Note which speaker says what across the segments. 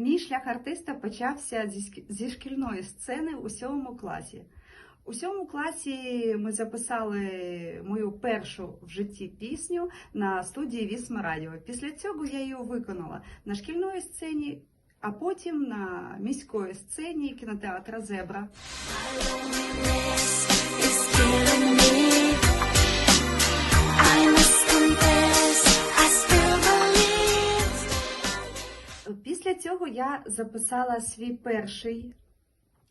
Speaker 1: Мій шлях артиста почався зі, шкільної сцени у сьомому класі. У сьомому класі ми записали мою першу в житті пісню на студії Вісма Радіо. Після цього я її виконала на шкільної сцені, а потім на міської сцені кінотеатра Зебра. Цього я записала свій перший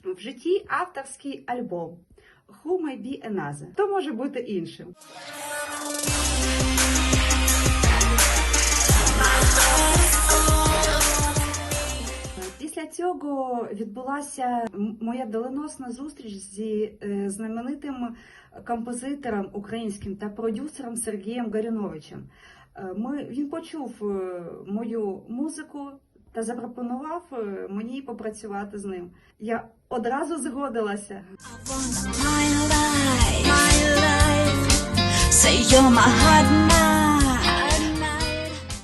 Speaker 1: в житті авторський альбом Who May Be Another. Хто може бути іншим? Після цього відбулася моя доленосна зустріч зі е, знаменитим композитором українським та продюсером Сергієм Гаріновичем. Е, Ми, він почув е, мою музику та запропонував е, мені попрацювати з ним. Я одразу згодилася.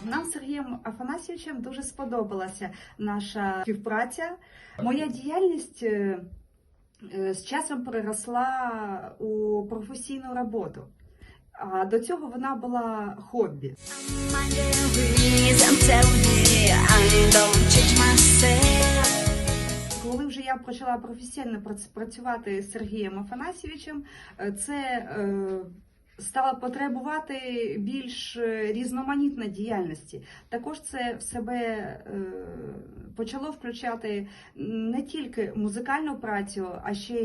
Speaker 1: Нам з Сергієм Афанасьовичем дуже сподобалася наша співпраця. Моя діяльність е, е, з часом переросла у професійну роботу. А до цього вона була хобі. Коли вже я почала професійно прац- працювати з Сергієм Афанасьовичем, е, це е, стало потребувати більш е, різноманітної діяльності. Також це в себе почало включати не тільки музикальну працю, а ще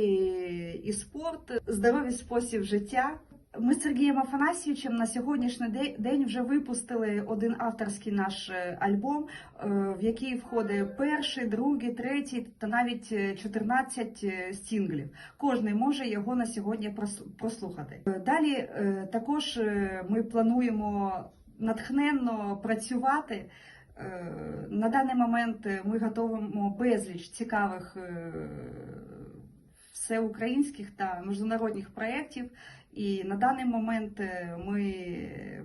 Speaker 1: і спорт, здоровий спосіб життя. Ми з Сергієм Афанасьовичем на сьогоднішній день вже випустили один авторський наш е, альбом, е, в який входить перший, другий, третій та навіть е, 14 е, сінглів. Кожний може його на сьогодні прос- прослухати. Далі також ми плануємо натхненно працювати. На даний момент ми готуємо безліч цікавих всеукраїнських та міжнародних проєктів. І на даний момент е, ми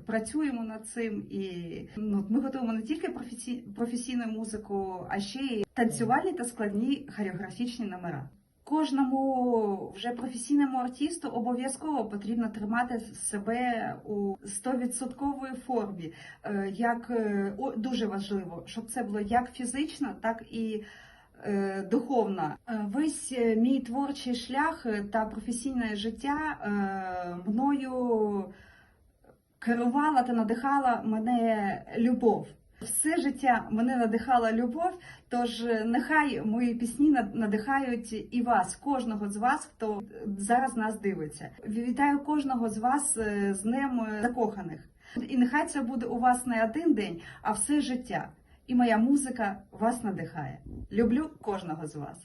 Speaker 1: працюємо над цим, і ну, ми готуємо не тільки професій, професійну музику, а ще й танцювальні та складні хореографічні номера. Кожному вже професійному артисту обов'язково потрібно тримати себе у 100% формі, Е, як е, дуже важливо, щоб це було як фізично, так і е, духовно. Е, Весь е, мій творчий шлях та професійне життя мною керувала та надихала мене любов. Все життя мене надихала любов, тож нехай мої пісні надихають і вас, кожного з вас, хто зараз нас дивиться. Вітаю кожного з вас з е, закоханих. І нехай це буде у вас не один день, а все життя. І моя музика вас надихає. Люблю кожного з вас.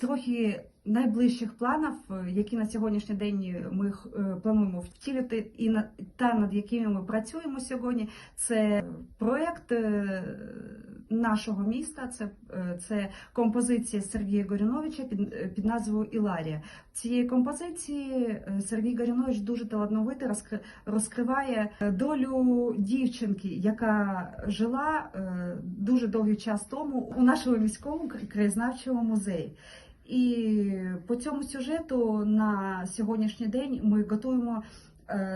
Speaker 1: Трохи найближчих планів, які на сьогоднішній день ми е, плануємо втілити, і на та над якими ми працюємо сьогодні, це проект е, нашого міста. Це, е, це композиція Сергія Горіновича під, е, під назвою Іларія. Цієї композиції е, Сергій Горінович дуже талановито розкри- розкриває долю дівчинки, яка жила дуже довгий час тому у нашому міському кра- краєзнавчому музеї. І по цьому сюжету на сьогоднішній день ми готуємо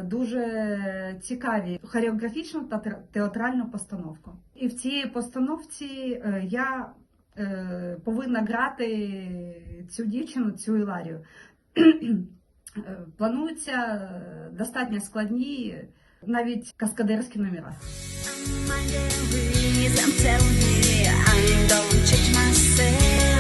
Speaker 1: дуже цікаві хореографічну та театральну постановку. І в цій постановці е, я е, повинна грати цю дівчину, цю Іларію. Е, Плануються е, достатньо складні, навіть каскадерські номера.
Speaker 2: My